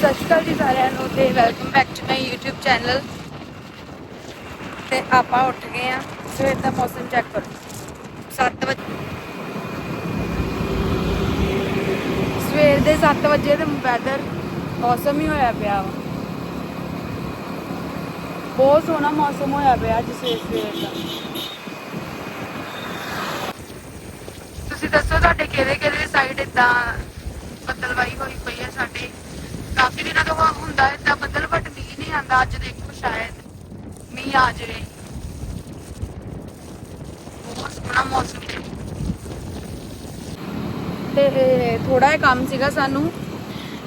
ਸਤਿ ਸ਼੍ਰੀ ਅਕਾਲ ਜੀ ਸਾਰਿਆਂ ਨੂੰ ਤੇ welcome back to my YouTube channel ਤੇ ਆਪਾਂ ਉੱਠ ਗਏ ਆ ਸਵੇਰ ਦਾ ਮੌਸਮ ਚੈੱਕ ਕਰੋ। 7 ਵਜੇ ਸਵੇਰ ਦੇ 7 ਵਜੇ ਤੇ ਵੈਦਰ ਮੌਸਮ ਹੀ ਹੋਇਆ ਪਿਆ ਵਾ। ਬਹੁਤ ਸੋਹਣਾ ਮੌਸਮ ਹੋਇਆ ਪਿਆ ਅੱਜ ਸਵੇਰ ਸਵੇਰ ਦਾ। ਤੁਸੀਂ ਦੱਸੋ ਤੁਹਾਡੇ ਕਿਹੜੇ ਕਿਹੜੇ ਸਾਈਡ ਇਦਾਂ ਬਦਲਵਾਈ ਹੋਈ ਪਈ ਹੈ ਸਾਡੇ? ਕਾਫੀ ਦਿਨਾਂ ਤੋਂ ਹੁੰਦਾ ਇਦਾਂ ਬੱਦਲ ਬਟ ਮੀਂਹ ਨਹੀਂ ਆਂਦਾ ਅੱਜ ਦੇਖੋ ਸ਼ਾਇਦ ਮੀਂਹ ਆ ਜਾਵੇ। ਬਹੁਤ ਸੋਹਣਾ ਮੌਸਮ ਹੈ। ਤੇ ਥੋੜਾ ਜਿਹਾ ਕੰਮ ਸੀਗਾ ਸਾਨੂੰ।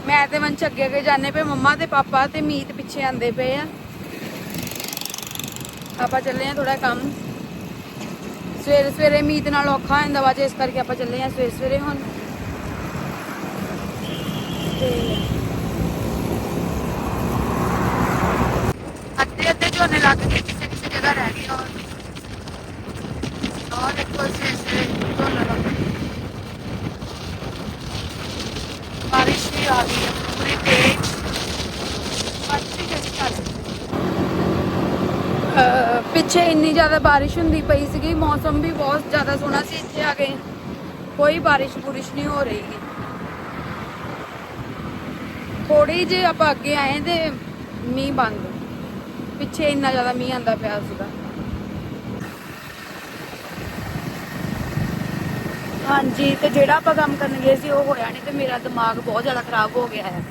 ਮੈਂ ਤੇ ਵੰਸ਼ ਅੱਗੇ ਅੱਗੇ ਜਾਣੇ ਪਏ, ਮੰਮਾ ਤੇ ਪਾਪਾ ਤੇ ਮੀਤ ਪਿੱਛੇ ਆਂਦੇ ਪਏ ਆ। ਆਪਾਂ ਚੱਲੇ ਆ ਥੋੜਾ ਕੰਮ। ਸਵੇਰੇ ਸਵੇਰੇ ਮੀਤ ਨਾਲ ਔਖਾ ਹੁੰਦਾ ਵਾ, ਜੇ ਇਸ ਕਰਕੇ ਆਪਾਂ ਚੱਲੇ ਆ ਸਵੇਰੇ ਸਵੇਰੇ ਹੁਣ। ਤੇ ਅੱਧੇ ਅੱਧੇ ਝੋਨੇ ਲੱਗ ਗਏ ਕਿਸੇ ਕਿਸੇ ਜਗ੍ਹਾ ਰਹਿ ਗਏ ਔਰ ਔਰ ਦੇਖੋ ਸਵੇਰੇ ਸਵੇਰੇ ਝੋਨਾ ਲੱਗ ਗਿਆ ਬਾਰਿਸ਼ ਵੀ ਆ ਗਈ ਹੈ ਪੂਰੀ ਤੇਜ਼ ਅੱਛੀ ਜਗ੍ਹਾ ਚੱਲ ਅਹ ਪਿੱਛੇ ਇੰਨੀ ਜ਼ਿਆਦਾ ਬਾਰਿਸ਼ ਹੁੰਦੀ ਪਈ ਸੀਗੀ, ਮੌਸਮ ਵੀ ਬਹੁਤ ਜ਼ਿਆਦਾ ਸੋਹਣਾ ਸੀ, ਇੱਥੇ ਆ ਕੇ ਕੋਈ ਬਾਰਿਸ਼ ਬੁਰਿਸ਼ ਨਹੀਂ ਹੋ ਰਹੀ ਥੋੜੀ ਜਿਹੀ ਆਪਾਂ ਅੱਗੇ ਆਏ ਤੇ ਮੀਂਹ ਬੰਦ। ਪਿੱਛੇ ਇੰਨਾ ਜ਼ਿਆਦਾ ਮੀਂਹ ਆਂਦਾ ਪਿਆ ਸੀਗਾ। ਹਾਂਜੀ, ਤੇ ਜਿਹੜਾ ਆਪਾਂ ਕੰਮ ਕਰਨ ਗਏ ਸੀ, ਉਹ ਹੋਇਆ ਨਹੀਂ ਤੇ ਮੇਰਾ ਦਿਮਾਗ ਬਹੁਤ ਜ਼ਿਆਦਾ ਖਰਾਬ ਹੋ ਗਿਆ ਹੈ।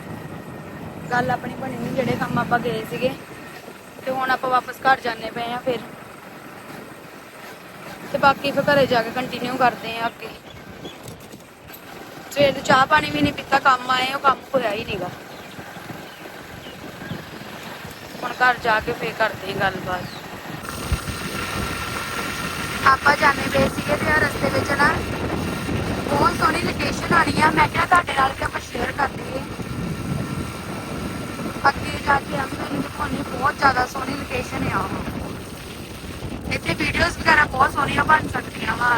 ਗੱਲ ਆਪਣੀ ਬਣੀ ਨਹੀਂ ਜਿਹੜੇ ਕੰਮ ਆਪਾਂ ਗਏ ਸੀਗੇ। ਤੇ ਹੁਣ ਆਪਾਂ ਵਾਪਸ ਘਰ ਜਾਣੇ ਪਏ ਆ ਫਿਰ। ਤੇ ਬਾਕੀ ਫਿਰ ਘਰੇ ਜਾ ਕੇ ਕੰਟੀਨਿਊ ਕਰਦੇ ਆ ਅੱਗੇ। ਸਵੇਰ ਤੋਂ ਚਾਹ ਪਾਣੀ ਵੀ ਨਹੀਂ ਪੀਤਾ, ਕੰਮ ਆਏ, ਉਹ ਕੰਮ ਹੋਇਆ ਹੀ ਨਹੀਂਗਾ ਹੁਣ ਘਰ ਜਾ ਕੇ ਫੇਰ ਕਰਦੇ ਗੱਲਬਾਤ। ਆਪਾਂ ਜਾਣੇ ਪਏ ਸੀਗੇ ਤੇ ਆਹ ਰਸਤੇ ਵਿੱਚ ਨਾ ਬਹੁਤ ਸੋਹਣੀ ਲੋਕੇਸ਼ਨ ਆਣੀ ਆ। ਮੈਂ ਕਿਹਾ ਤੁਹਾਡੇ ਨਾਲ ਵੀ ਆਪਾਂ ਸ਼ੇਅਰ ਕਰ ਦਈਏ। ਅੱਗੇ ਜਾ ਕੇ ਆਪਾਂ ਨੂੰ ਦਿਖਾਉਣੀ ਬਹੁਤ ਜ਼ਿਆਦਾ ਸੋਹਣੀ ਲੋਕੇਸ਼ਨ ਆ ਉਹ। ਇੱਥੇ ਵੀਡੀਓਜ਼ ਵਗੈਰਾ ਬਹੁਤ ਸੋਹਣੀਆਂ ਬਣ ਸਕਦੀਆਂ ਵਾ।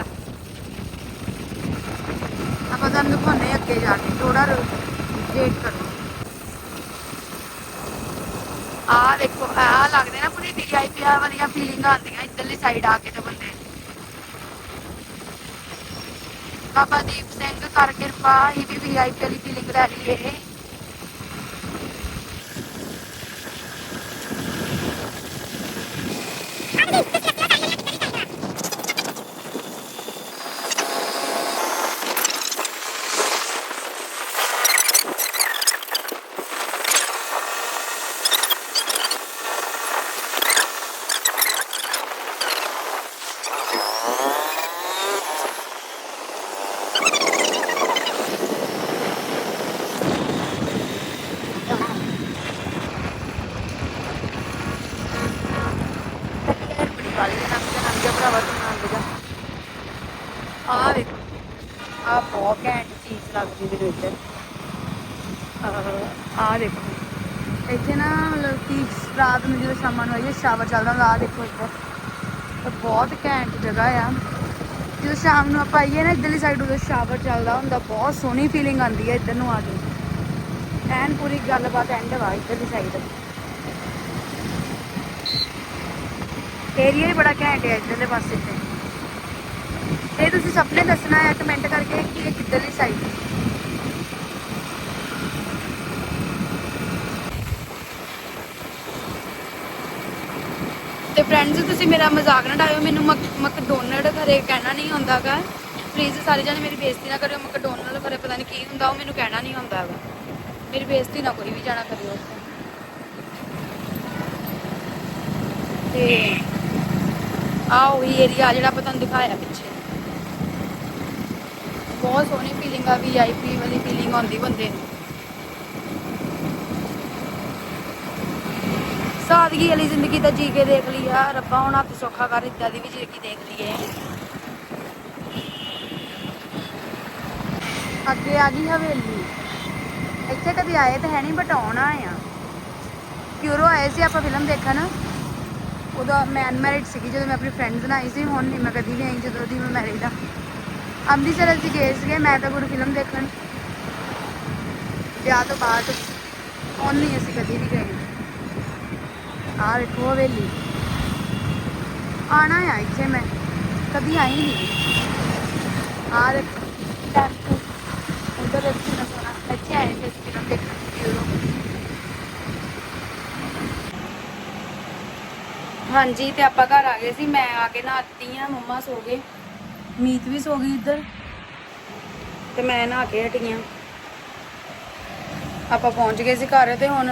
ਆਪਾਂ ਤੁਹਾਨੂੰ ਦਿਖਾਉਣੇ ਆ ਅੱਗੇ ਜਾ ਕੇ ਥੋੜਾ ਵੇਟ ਕਰੋ। ਆ ਦੇਖੋ, ਆ ਲੱਗਦੇ ਨਾ ਪੂਰੀ ਵੀਆਈਪੀ ਵਾਲੀਆਂ ਫੀਲਿੰਗ ਆਉਂਦੀਆਂ ਇੱਧਰਲੀ ਸਾਈਡ ਆ ਕੇ ਤੇ ਬੰਦੇ। ਬਾਬਾ ਦੀਪ ਸਿੰਘ ਕਰ ਕਿਰਪਾ, ਇਹ ਵੀ ਵੀਆਈਪੀ ਵਾਲੀ ਫੀਲਿੰਗ ਲੈ ਰਹੀ ਹੈ ਬੜੀ ਵਾਲੀ ਦੇ ਨਾਮ ਦਾ ਨਾਮ ਜਿਹਾ ਭਰਾਵਾ ਤੂੰ ਨਾਮ ਦਾ ਆ ਵੇਖੋ ਆ ਬਹੁਤ ਘੈਂਟ ਚੀਜ਼ ਲੱਗਦੀ ਮੇਰੇ ਵਿੱਚ। ਆ ਦੇਖੋ। ਇੱਥੇ ਨਾ ਮਤਲਬ ਕਿ ਰਾਤ ਨੂੰ ਜਦੋਂ ਸ਼ਾਮਾਂ ਨੂੰ ਆਈਏ ਸ਼ਾਵਰ ਚੱਲਦਾ ਹੁੰਦਾ ਆ ਦੇਖੋ ਇੱਧਰ। ਤੇ ਬਹੁਤ ਘੈਂਟ ਜਗ੍ਹਾ ਆ। ਜਦੋਂ ਸ਼ਾਮ ਨੂੰ ਆਪਾਂ ਆਈਏ ਨਾ, ਇੱਧਰਲੀ ਸਾਈਡ ਉਦੋਂ ਸ਼ਾਵਰ ਚੱਲਦਾ ਹੁੰਦਾ, ਬਹੁਤ ਸੋਹਣੀ ਫੀਲਿੰਗ ਆਉਂਦੀ ਹੈ ਇੱਧਰ ਨੂੰ ਆ ਕੇ। ਐਨ ਪੂਰੀ ਗੱਲਬਾਤ ਐਂਡ ਵਾ ਇੱਧਰਲੀ ਸਾਈਡ ਏਰੀਆ ਹੀ ਬੜਾ ਘੈਂਟ ਹੈ ਇੱਧਰਲੇ ਪਾਸੇ ਤੇ। ਤੁਸੀਂ ਸਭ ਨੇ ਦੱਸਣਾ ਹੈ ਕਮੈਂਟ ਕਰਕੇ ਕਿ ਇਹ ਕਿੱਧਰਲੀ ਸਾਈਡ ਤੇ ਫਰੈਂਡਸ ਤੁਸੀਂ ਮੇਰਾ ਮਜ਼ਾਕ ਨਾ ਡਾਇਓ ਮੈਨੂੰ ਮਕ ਘਰੇ ਕਹਿਣਾ ਨਹੀਂ ਹੁੰਦਾਗਾ ਪਲੀਜ਼ ਸਾਰੇ ਜਣੇ ਮੇਰੀ ਬੇਇੱਜ਼ਤੀ ਨਾ ਕਰਿਓ ਮਕਡੋਨਲਡ ਘਰੇ ਪਤਾ ਨਹੀਂ ਕੀ ਹੁੰਦਾ, ਉਹ ਮੈਨੂੰ ਕਹਿਣਾ ਨਹੀਂ ਹੁੰਦਾ ਹੈਗਾ ਮੇਰੀ ਬੇਇੱਜ਼ਤੀ ਨਾ ਕੋਈ ਵੀ ਜਾਣਾ ਕਰਿਓ ਤੇ ਆ ਉਹੀ ਏਰੀਆ ਜਿਹੜਾ ਆਪਾਂ ਤੁਹਾਨੂੰ ਦਿਖਾਇਆ ਪਿੱਛੇ। ਬਹੁਤ ਸੋਹਣੀ ਫੀਲਿੰਗ ਆ ਵੀਆਈਪੀ ਵਾਲੀ ਫੀਲਿੰਗ ਆਉਂਦੀ ਬੰਦੇ ਨੂੰ। ਸਾਦਗੀ ਵਾਲੀ ਜ਼ਿੰਦਗੀ ਤਾਂ ਜੀ ਕੇ ਦੇਖ ਲਈ ਆ, ਰੱਬਾ ਹੁਣ ਹੱਥ ਸੌਖਾ ਕਰ, ਇਦਾਂ ਦੀ ਵੀ ਜ਼ਿੰਦਗੀ ਦੇਖ ਲਈਏ। ਅੱਗੇ ਆ ਗਈ ਹਵੇਲੀ। ਇੱਥੇ ਕਦੀ ਆਏ ਤਾਂ ਹੈ ਨਹੀਂ ਬਟ ਆਉਣਾ ਆ। ਕਿਉਰੋ ਆਏ ਸੀ ਆਪਾਂ ਫਿਲਮ ਦੇਖਣ। ਉਦੋਂ ਮੈਂ ਅਨਮੈਰਿਡ ਸੀਗੀ, ਜਦੋਂ ਮੈਂ ਆਪਣੀ ਫਰੈਂਡਸ ਨਾਲ ਆਈ ਸੀ, ਹੁਣ ਨਹੀਂ ਮੈਂ ਕਦੀ ਵੀ ਆਈ, ਜਦੋਂ ਦੀ ਮੈਂ ਮੈਰਿਡ ਆ। ਅੰਮ੍ਰਿਤਸਰ ਅਸੀਂ ਗਏ ਸੀਗੇ, ਮੈਂ ਤਾਂ ਗੁਰੂ ਫਿਲਮ ਦੇਖਣ। ਵਿਆਹ ਤੋਂ ਬਾਅਦ ਹੁਣ ਅਸੀਂ ਕਦੀ ਵੀ ਗਏ। ਆਹ ਵੇਖੋ ਹਵੇਲੀ। ਆਣਾ ਆ ਇੱਥੇ ਮੈਂ, ਕਦੀ ਆਈ ਨਹੀਂ ਆਹ ਦੇਖੋ ਉਧਰ ਦੇਖੀ ਨਾ ਸੋਣਾ ਇੱਥੇ ਆਏ ਤੇ ਫਿਲਮ ਦੇਖਣ ਯੂਰੋ ਹਾਂਜੀ, ਤੇ ਆਪਾਂ ਘਰ ਆ ਗਏ ਸੀ, ਮੈਂ ਆ ਕੇ ਨਹਾਤੀ ਆ, ਮੰਮਾ ਸੋ ਗਏ। ਮੀਤ ਵੀ ਸੋ ਗਈ ਇੱਧਰ। ਤੇ ਮੈਂ ਨਹਾ ਕੇ ਹਟੀ ਆਂ। ਆਪਾਂ ਪਹੁੰਚ ਗਏ ਸੀ ਘਰ ਤੇ ਹੁਣ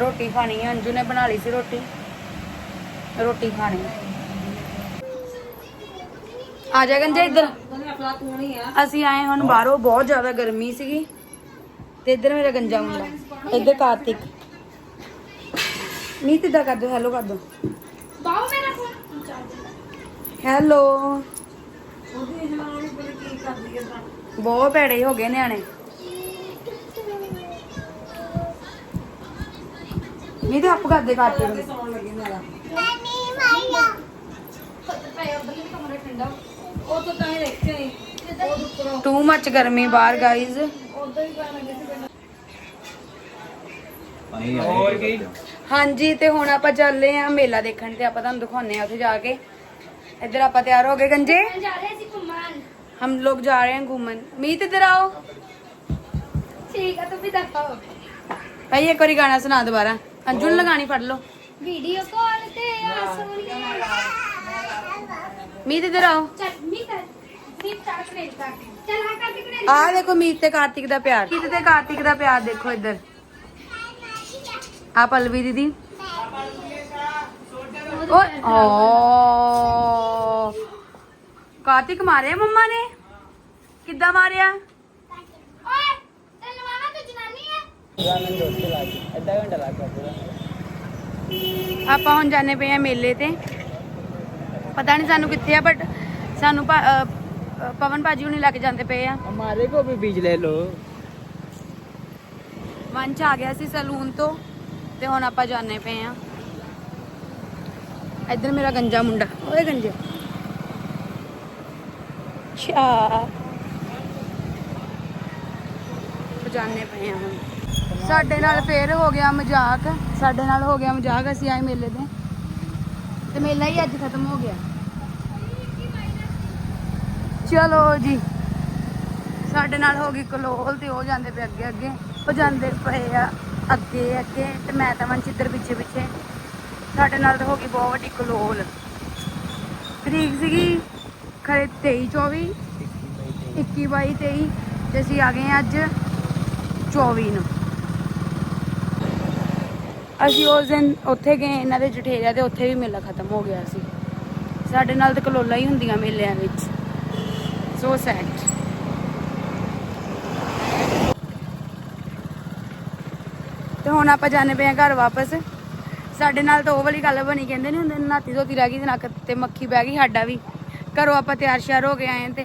ਰੋਟੀ ਖਾਣੀ ਹੈ ਅੰਜੂ ਨੇ ਬਣਾ ਲਈ ਸੀ ਰੋਟੀ। ਰੋਟੀ ਖਾਣੀ। ਆ ਜਾ ਗੰਜਾ ਇੱਧਰ। ਅਸੀਂ ਆਏ ਹੁਣ ਬਾਹਰੋਂ ਬਹੁਤ ਜ਼ਿਆਦਾ ਗਰਮੀ ਸੀਗੀ। ਤੇ ਇੱਧਰ ਮੇਰਾ ਗੰਜਾ ਮੁੰਡਾ। ਇੱਧਰ ਕਾਰਤਿਕ। ਮੀਤ ਇੱਧਰ ਕਰ ਦੋ ਹੈਲੋ ਕਰ ਦੋ ਬਾਉ ਮੇਰਾ ਫੋਨ ਹੈਲੋ ਬਹੁਤ ਭੈੜੇ ਹੋ ਗਏ ਨਿਆਣੇ। ਨਹੀਂ ਤੇ ਆਪ ਕਰਦੇ ਕਰਦੇ ਨੂੰ ਉਹ ਤਾਂ ਤਾਂ ਹੀ ਦੇਖੇ ਨਹੀਂ ਉਹ ਉੱਪਰੋਂ। ਟੂ ਮੱਚ ਗਰਮੀ ਬਾਹਰ ਗਾਈਜ਼ ਉਧਰ ਹੀ ਪੈਣ ਲੱਗੇ ਸੀ ਹੋਰ ਕੀ? ਹਾਂਜੀ ਤੇ ਹੁਣ ਆਪਾਂ ਚੱਲੇ ਆ ਮੇਲਾ ਦੇਖਣ ਤੇ ਆਪਾਂ ਤੁਹਾਨੂੰ ਦਿਖਾਉਨੇ ਆ ਉੱਥੇ ਜਾ ਕੇ। ਇੱਧਰ ਆਪਾਂ ਤਿਆਰ ਹੋ ਗਏ ਗੰਜੇ ਜਾ ਰਹੇ ਸੀ ਘੁੰਮਣ हम लोग जा रहे हैं घूमन मीत इधर आओ ਠੀਕ ਆ ਤੂੰ ਵੀ ਦਿਖਾਓ भाई एक बारी गाना सुना दोबारा अंजुन लगानी पढ़ लो ਵੀਡੀਓ ਕਾਲ ਤੇ ਆ ਸੋਹਣੀਏ मीत इधर आओ ਚੱਲ ਮੀ ਕਰ ਮੀ ਚਾਹ ਕਰੇ ਚੱਲ ਹਾਂ ਕਰ ਦੇ ਆ ਦੇਖੋ ਮੀਤ ਤੇ ਕਾਰਤਿਕ ਦਾ ਪਿਆਰ ਮੀਤ ਤੇ ਕਾਰਤਿਕ ਦਾ ਪਿਆਰ ਦੇਖੋ ਇੱਧਰ ਆ ਪਲਵੀ ਦੀਦੀ ਓਏ ਓ ਕਾਰਤਿਕ ਮਾਰਿਆ ਮੰਮਾ ਨੇ ਕਿੱਦਾਂ ਮਾਰਿਆ ਓਏ ਤੈਨੂੰ ਮਾਮਾ ਤੂੰ ਜਨਾਨੀ ਹੈ ਆਪਾਂ ਹੁਣ ਜਾਣੇ ਪਏ ਆ ਮੇਲੇ ਤੇ ਪਤਾ ਨਹੀਂ ਸਾਨੂੰ ਕਿੱਥੇ ਆ ਬਟ ਸਾਨੂੰ ਭਾ- ਅ, ਅ, ਪਵਨ ਭਾਜੀ ਹੁਣੀ ਲੈ ਕੇ ਜਾਂਦੇ ਪਏ ਆ हमारे को भी बीज ले लो ਵੰਚ ਆ ਗਿਆ ਸੀ ਸਲੂਨ ਤੋਂ ਤੇ ਹੁਣ ਆਪਾਂ ਜਾਣੇ ਪਏ ਆ ਇੱਧਰ ਮੇਰਾ ਗੰਜਾ ਮੁੰਡਾ ਓਏ ਗੰਜੇ ਚਾ ਜਾਣੇ ਪਏ ਆ ਹੁਣ। ਸਾਡੇ ਨਾਲ ਫੇਰ ਹੋ ਗਿਆ ਮਜ਼ਾਕ। ਸਾਡੇ ਨਾਲ ਹੋ ਗਿਆ ਮਜ਼ਾਕ, ਅਸੀਂ ਆਏ ਮੇਲੇ ਤੇ। ਤੇ ਮੇਲਾ ਹੀ ਅੱਜ ਖਤਮ ਹੋ ਗਿਆ। ਚਲੋ ਜੀ। ਸਾਡੇ ਨਾਲ ਹੋ ਗਈ ਕਲੋਲ ਤੇ ਉਹ ਜਾਂਦੇ ਪਏ ਅੱਗੇ ਅੱਗੇ। ਉਹ ਜਾਂਦੇ ਪਏ ਆ ਅੱਗੇ ਅੱਗੇ। ਤੇ ਮੈਂ ਤਾਂ ਮਨ ਚਿੱਤਰ ਪਿੱਛੇ ਪਿੱਛੇ। ਸਾਡੇ ਨਾਲ ਤਾਂ ਹੋ ਗਈ ਬਹੁਤ ਵੱਡੀ ਕਲੋਲ। ਤਰੀਕ ਸੀਗੀ ਖਰੇ 23 24 21 ਬਾਈ 23 ਤੇ ਅਸੀਂ ਆ ਗਏ ਅੱਜ 24 ਨੂੰ। ਅਸੀਂ ਉਸ ਦਿਨ ਉੱਥੇ ਗਏ, ਇਹਨਾਂ ਦੇ ਜਠੇਰਿਆਂ ਤੇ ਉੱਥੇ ਵੀ ਮੇਲਾ ਖਤਮ ਹੋ ਗਿਆ ਸੀ। ਸਾਡੇ ਨਾਲ ਤਾਂ ਕਲੋਲਾ ਹੀ ਹੁੰਦੀਆਂ ਮੇਲਿਆਂ ਵਿੱਚ। ਸੋ ਸੈਡ ਤੇ ਹੁਣ ਆਪਾਂ ਜਾਣੇ ਪਏ ਆ ਘਰ ਵਾਪਸ। ਸਾਡੇ ਨਾਲ ਤਾਂ ਉਹ ਵਾਲੀ ਗੱਲ ਬਣੀ, ਕਹਿੰਦੇ ਨਹੀਂ ਹੁੰਦੇ ਨਾਤੀ ਧੋਤੀ ਰਹਿ ਗਈ ਤੇ ਨੱਕ ਤੇ ਮੱਖੀ ਬਹਿ ਗਈ, ਸਾਡਾ ਵੀ। ਘਰੋਂ ਆਪਾਂ ਤਿਆਰ ਸ਼ਿਆਰ ਹੋ ਗਏ ਆਏ ਤੇ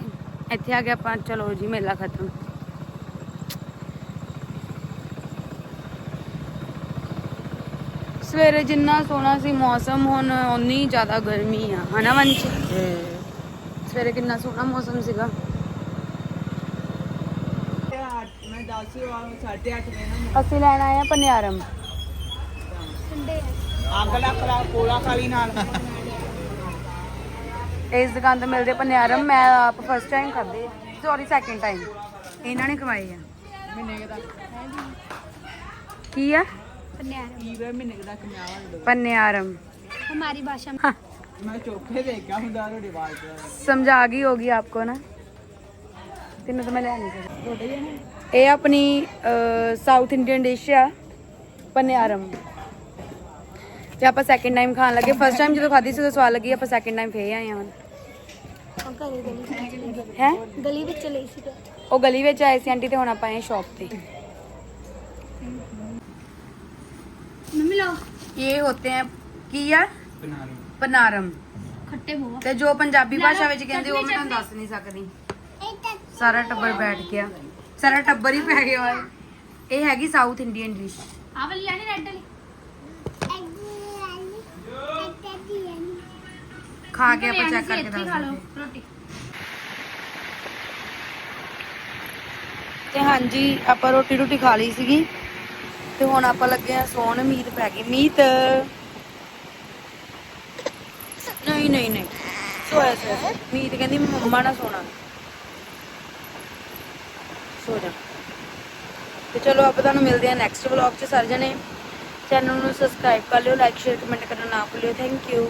ਇੱਥੇ ਆ ਕੇ ਆਪਾਂ ਚਲੋ ਜੀ ਮੇਲਾ ਖਤਮ। ਸਵੇਰੇ ਜਿੰਨਾ ਸੋਹਣਾ ਸੀ ਮੌਸਮ ਹੁਣ ਉਨੀ ਜ਼ਿਆਦਾ ਗਰਮੀ ਆ। ਹਨਾ ਵੰਚ ਸਵੇਰੇ ਕਿੰਨਾ ਸੋਹਣਾ ਮੌਸਮ ਸੀਗਾ। ਅਸੀਂ ਲੈਣ ਆਏ ਆ ਪਨਿਆਰਮ। ਅੰਗਲਾ ਕੋਲਾ ਕਾਲੀ ਨਾਲ। ਇਸ ਦੁਕਾਨ ਤੋਂ ਮਿਲਦੇ ਪਨਿਆਰਮ ਮੈਂ ਆਪ ਫਸਟ ਟਾਈਮ ਖਾਦੇ ਸੌਰੀ ਸੈਕਿੰਡ ਟਾਈਮ ਇਹਨਾਂ ਨੇ ਖਵਾਏ ਆ महीने का ਕੀ ਆ ਪਨਿਆਰਮ की वे महीने का कमावा ਪਨਿਆਰਮ ਹਮਾਰੀ ਭਾਸ਼ਾ हाँ, मैं चोखे देख गया हूं दारू रिवाज समझ आ गई होगी आपको ना ਤੈਨੂੰ ਤਾਂ ਮੈਂ ਲਿਆ ਨਹੀਂ ਸਕਦੀ ਇਹ ਆਪਣੀ ਸਾਊਥ ਇੰਡੀਅਨ ਡਿਸ਼ ਆ ਪਨਿਆਰਮ ਤੇ ਆਪਾਂ ਸੈਕਿੰਡ ਟਾਈਮ ਖਾਣ ਲੱਗੇ। ਫਸਟ ਟਾਈਮ ਜਦੋਂ ਖਾਧੀ ਸੀ ਉਦੋਂ ਸਵਾਦ ਲੱਗੀ ਆਪਾਂ ਸੈਕਿੰਡ ਟਾਈਮ ਫੇਰ ਆਏ ਹਾਂ। ਹੁਣ ਘਰੇ ਗਲੀ ਹੈ? ਗਲੀ ਵਿੱਚ ਲਈ ਸੀ ਉਹ ਗਲੀ ਵਿੱਚ ਆਏ ਸੀ ਆਂਟੀ ਤੇ ਹੁਣ ਆਪਾਂ ਆਏ ਸ਼ਾਪ ਤੇ। ਮੰਮੀ ਲਓ। ਇਹ ਹੋਤੇ ਹੈ ਕੀ ਆ? ਪਨਾਰਮ ਖੱਟੇ ਬਹੁਤ ਤੇ ਜੋ ਪੰਜਾਬੀ ਭਾਸ਼ਾ ਵਿੱਚ ਕਹਿੰਦੇ ਉਹ ਮੈਂ ਤੁਹਾਨੂੰ। ਦੱਸ ਨਹੀਂ ਸਕਦੀ। ਸਾਰਾ ਟੱਬਰ ਬੈਠ ਗਿਆ। ਸਾਰਾ ਟੱਬਰ ਹੀ ਪੈ ਗਿਆ ਇਹ ਹੈਗੀ ਸਾਊਥ ਇੰਡੀਅਨ ਡਿਸ਼ ਆ ਵਾਲੀ ਲੈਣੀ ਰੈੱਡ ਵਾਲੀ? ਖਾ ਕੇ ਆਪਾਂ ਚੈੱਕ ਕਰਕੇ ਦੱਸ ਖਾ ਲਓ ਦਿੰਦੇ ਰੋਟੀ। ਤੇ ਹਾਂਜੀ ਆਪਾਂ ਰੋਟੀ ਰੋਟੀ ਖਾ ਲਈ ਸੀਗੀ। ਤੇ ਹੁਣ ਆਪਾਂ ਲੱਗੇ ਆ ਸੌਣ ਮੀਤ ਪੈ ਗਈ। ਮੀਤ? ਨਹੀਂ ਨਹੀਂ ਨਹੀਂ। ਸੋਇਆ ਸੋਇਆ ਮੀਤ ਕਹਿੰਦੀ ਮੰਮਾ ਨਾਲ ਸੋਣਾ। ਸੋ ਜਾ। ਤੇ ਚਲੋ ਆਪਾਂ ਤੁਹਾਨੂੰ ਮਿਲਦੇ ਆ ਨੈਕਸਟ ਵਲੌਗ 'ਚ। ਸਾਰੇ ਜਣੇ ਚੈਨਲ ਨੂੰ ਸਬਸਕ੍ਰਾਈਬ ਕਰ ਲਿਓ ਲਾਈਕ ਸ਼ੇਅਰ ਕਮੈਂਟ ਕਰਨਾ ਨਾ ਭੁੱਲਿਓ। Thank you